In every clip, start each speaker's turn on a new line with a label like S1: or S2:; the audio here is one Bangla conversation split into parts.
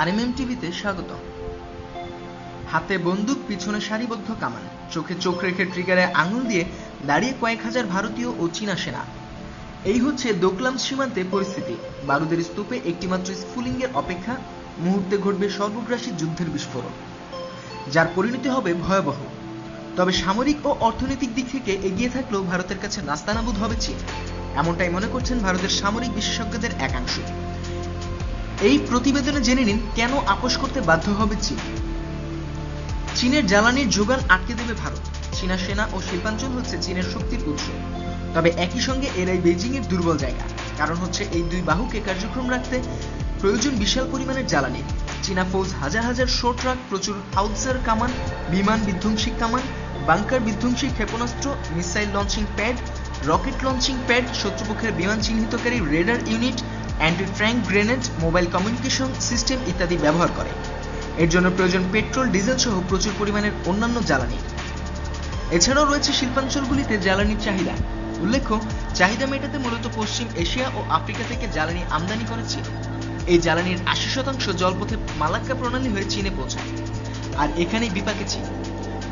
S1: আরএমএম টিভিতে স্বাগত হাতে বন্দুক, পিছনে সারিবদ্ধ কামান। চোখে চোখ রেখে ট্রিগারে আঙুল দিয়ে দাঁড়িয়ে কয়েক হাজার ভারতীয় ও চীনা সেনা। এই হচ্ছে দোকলাম সীমান্তে পরিস্থিতি। বারুদের স্তূপে একটিমাত্র স্ফুলিঙ্গের অপেক্ষা মুহূর্তে ঘটবে সর্বগ্রাসী যুদ্ধের বিস্ফোরণ, যার পরিণতি হবে ভয়াবহ। তবে সামরিক ও অর্থনৈতিক দিক থেকে এগিয়ে থাকলেও ভারতের কাছে নাস্তানাবুদ হবে চীন। এমনটাই মনে করছেন ভারতের সামরিক বিশেষজ্ঞদের একাংশ। এই প্রতিবেদনে জেনে নিন কেন আপোষ করতে বাধ্য হবে চীন। চীনের জ্বালানির যোগান আটকে দেবে ভারত। চীনা সেনা ও শিল্পাঞ্চল হচ্ছে চীনের শক্তির উৎস। তবে একই সঙ্গে এরাই বেজিং এর দুর্বল জায়গা। কারণ হচ্ছে এই দুই বাহুকে কার্যক্রম রাখতে প্রয়োজন বিশাল পরিমাণের জ্বালানি। চীনা ফৌজ হাজার হাজার শো ট্রাক, প্রচুর হাউজার কামান, বিমান বিধ্বংসী কামান, বাংকার বিধ্বংসী ক্ষেপণাস্ত্র, missile launching pad, rocket launching pad, শত্রুপক্ষের বিমান চিহ্নিতকারী radar unit anti tank grenade, mobile communication system ইত্যাদি ব্যবহার করে। এর জন্য প্রয়োজন পেট্রোল, ডিজেল সহ প্রচুর পরিমাণের অন্যান্য জ্বালানি। এছাড়াও রয়েছে শিল্পাঞ্চলগুলিতে জ্বালানির চাহিদা। উল্লেখ্য, চাহিদা মেটাতে মূলত পশ্চিম এশিয়া ও আফ্রিকা থেকে জ্বালানি আমদানি করে চীন এই জ্বালানির আশি শতাংশ জলপথে মালাক্কা প্রণালী হয়ে চীনে পৌঁছায়। আর এখানেই বিপাকে চীন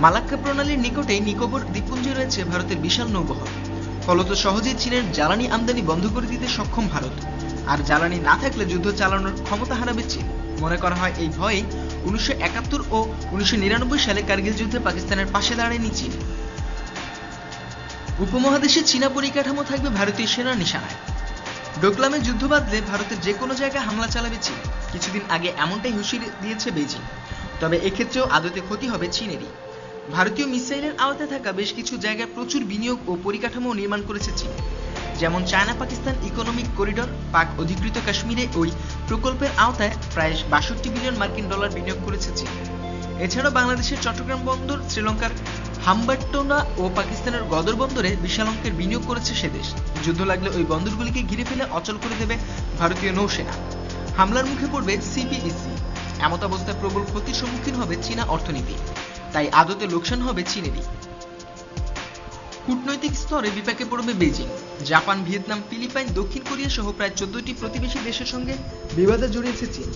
S1: মালাক্কা প্রণালীর নিকটেই নিকোবর দ্বীপপুঞ্জে রয়েছে ভারতের বিশাল নৌবহর। ফলত সহজেই চীনের জ্বালানি আমদানি বন্ধ করে দিতে সক্ষম ভারত। আর জ্বালানি না থাকলে যুদ্ধ চালানোর ক্ষমতা হারাবে চীন। মনে করা হয় এই ভয়েই উনিশশো একাত্তর ও উনিশশো নিরানব্বই সালে কার্গিল যুদ্ধে পাকিস্তানের পাশে দাঁড়ায়নি চীন। উপমহাদেশে চীনা পরিকাঠামো থাকবে ভারতীয় সেনার নিশানায়। ডোকলামে যুদ্ধ বাঁধলে ভারতের যে কোনো জায়গায় হামলা চালাবে চীন। কিছুদিন আগে এমনটাই হুঁশিয়ারি দিয়েছে বেইজিং। তবে এক্ষেত্রেও আদতে ক্ষতি হবে চীনেরই। ভারতীয় মিসাইলের আওতায় থাকা বেশ কিছু জায়গায় প্রচুর বিনিয়োগ ও পরিকাঠামো নির্মাণ করেছে চীন। যেমন চায়না পাকিস্তান ইকোনমিক করিডর, পাক অধিকৃত কাশ্মীরে ওই প্রকল্পের আওতায় প্রায় বাষট্টি বিলিয়ন মার্কিন ডলার বিনিয়োগ করেছে চীন। এছাড়াও বাংলাদেশের চট্টগ্রাম বন্দর, শ্রীলঙ্কার হাম্বাট্টোনা ও পাকিস্তানের গদর বন্দরে বিশাল অঙ্কের বিনিয়োগ করেছে সে দেশ। যুদ্ধ লাগলে ওই বন্দরগুলিকে ঘিরে ফেলে অচল করে দেবে ভারতীয় নৌসেনা। হামলার মুখে পড়বে সিপিবিসি এমত অবস্থায় প্রবল ক্ষতির সম্মুখীন হবে চীনা অর্থনীতি। তাই আদতে লোকসান হবে চীনেরই। কূটনৈতিক স্তরে বিপাকে পড়বে বেজিং জাপান, ভিয়েতনাম, ফিলিপাইন, দক্ষিণ কোরিয়া সহ প্রায় চোদ্দটি প্রতিবেশী দেশের সঙ্গে বিবাদে জড়িয়েছে চীন।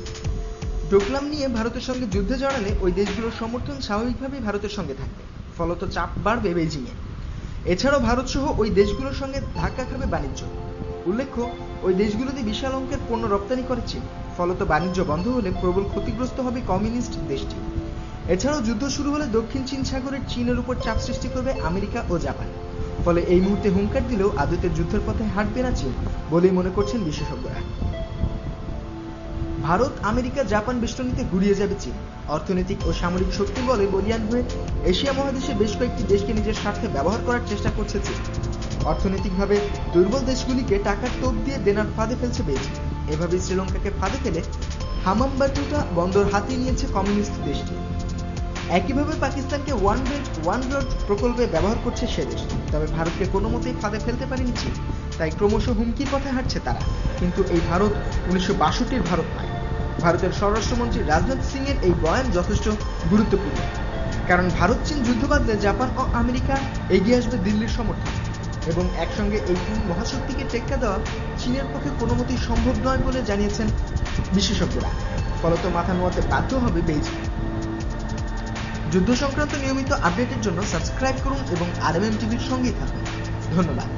S1: ডোকলাম নিয়ে ভারতের সঙ্গে যুদ্ধে জড়ালে ওই দেশগুলোর সমর্থন স্বাভাবিকভাবেই ভারতের সঙ্গে থাকবে। ফলত চাপ বাড়বে বেজিংয়ে এছাড়াও ভারত সহ ওই দেশগুলোর সঙ্গে ধাক্কা খাবে বাণিজ্য। উল্লেখ্য, ওই দেশগুলোতে বিশাল অঙ্কের পণ্য রপ্তানি করে চীন। ফলত বাণিজ্য বন্ধ হলে প্রবল ক্ষতিগ্রস্ত হবে কমিউনিস্ট দেশটি। এছাড়াও যুদ্ধ শুরু হলে দক্ষিণ চীন সাগরের চীনের উপর চাপ সৃষ্টি করবে আমেরিকা ও জাপান। ফলে এই মুহূর্তে হুঙ্কার দিলেও আদতে যুদ্ধের পথে হাঁটবে না চীন বলেই মনে করছেন বিশেষজ্ঞরা। ভারত, আমেরিকা, জাপান বেষ্টনীতে গুড়িয়ে যাবে চীন। অর্থনৈতিক ও সামরিক শক্তি বলে বলিয়ান হয়ে এশিয়া মহাদেশে বেশ কয়েকটি দেশকে নিজের স্বার্থে ব্যবহার করার চেষ্টা করছে চীন। অর্থনৈতিকভাবে দুর্বল দেশগুলিকে টাকার টোপ দিয়ে দেনার ফাঁদে ফেলছে বেইজিং। এভাবে শ্রীলঙ্কাকে ফাঁদে ফেলে হামাম্বাটুটা বন্দর হাতিয়ে নিয়েছে কমিউনিস্ট দেশটি। একইভাবে পাকিস্তানকে ওয়ান বেল্ট ওয়ান রোড প্রকল্পে ব্যবহার করছে সে দেশ। তবে ভারতকে কোনো মতেই ফাঁদে ফেলতে পারেনি চীন। তাই ক্রমশ হুমকির পথে হাঁটছে তারা। কিন্তু এই ভারত উনিশশো বাষট্টির ভারত নয়। ভারতের স্বরাষ্ট্রমন্ত্রী রাজনাথ সিং এর এই বয়ান যথেষ্ট গুরুত্বপূর্ণ। কারণ ভারত চীন যুদ্ধ বাঁধলে জাপান ও আমেরিকা এগিয়ে আসবে দিল্লির সমর্থন। এবং একসঙ্গে এই তিন মহাশক্তিকে টেক্কা দেওয়া চীনের পক্ষে কোনো মতেই সম্ভব নয় বলে জানিয়েছেন বিশেষজ্ঞরা। ফলত মাথা নোয়াতে বাধ্য হবে বেইজিং। যুদ্ধ সংক্রান্ত নিয়মিত আপডেটের জন্য সাবস্ক্রাইব করুন এবং আরএমএম টিভির সঙ্গেই থাকুন। ধন্যবাদ।